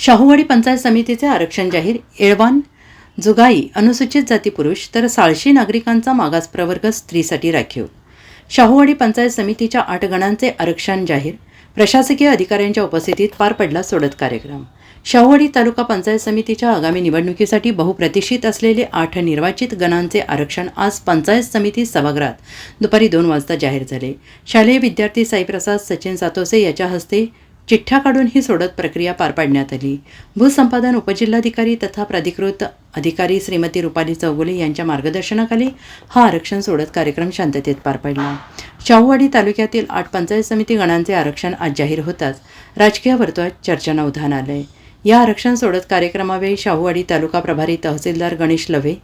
शाहूवाडी पंचायत समितीचे आरक्षण जाहीर येळवान जुगाई अनुसूचित जाती पुरुष तर साळशी नागरिकांचा मागास प्रवर्ग स्त्रीसाठी राखीव. शाहूवाडी पंचायत समितीच्या आठ गणांचे आरक्षण जाहीर प्रशासकीय अधिकाऱ्यांच्या उपस्थितीत पार पडला सोडत कार्यक्रम. शाहूवाडी तालुका पंचायत समितीच्या आगामी निवडणुकीसाठी बहुप्रतिष्ठित असलेले आठ निर्वाचित गणांचे आरक्षण आज पंचायत समिती सभागृहात दुपारी दोन वाजता जाहीर झाले. शालेय विद्यार्थी साईप्रसाद सचिन सातोसे याच्या हस्ते चिठ्ठ्या काढून ही सोडत प्रक्रिया पार पाडण्यात आली. भूसंपादन उपजिल्हाधिकारी तथा प्राधिकृत अधिकारी श्रीमती रुपाली चौगुले यांच्या मार्गदर्शनाखाली हा आरक्षण सोडत कार्यक्रम शांततेत पार पडला. शाहूवाडी तालुक्यातील आठ पंचायत समिती गणांचे आरक्षण आज जाहीर होताच राजकीय वर्तुळात चर्चांना उधाण आलं आहे या आरक्षण सोडत कार्यक्रमावेळी शाहूवाडी तालुका प्रभारी तहसीलदार गणेश लवे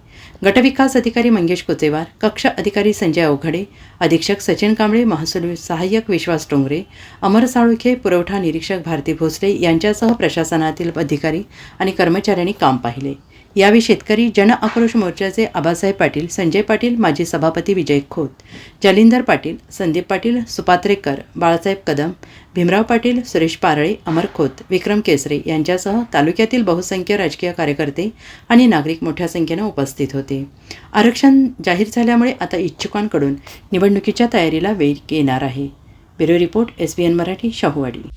गटविकास अधिकारी मंगेश कुचेवार कक्ष अधिकारी संजय अवघडे अधीक्षक सचिन कांबळे महसूल सहाय्यक विश्वास डोंगरे अमर साळुखे पुरवठा निरीक्षक भारती भोसले यांच्यासह प्रशासनातील अधिकारी आणि कर्मचाऱ्यांनी काम पाहिले. यावेळी शेतकरी जन आक्रोश मोर्चाचे आबासाहेब पाटील संजय पाटील माजी सभापती विजय खोत जालिंदर पाटील संदीप पाटील सुपात्रेकर बाळासाहेब कदम भीमराव पाटील सुरेश पारळे अमर खोत विक्रम केसरे यांच्यासह तालुक्यातील बहुसंख्य राजकीय कार्यकर्ते आणि नागरिक मोठ्या संख्येनं उपस्थित होते. आरक्षण जाहीर झाल्यामुळे आता इच्छुकांकडून निवडणुकीच्या तयारीला वेग येणार आहे. Bureau report S B N Marathi Shahuwadi.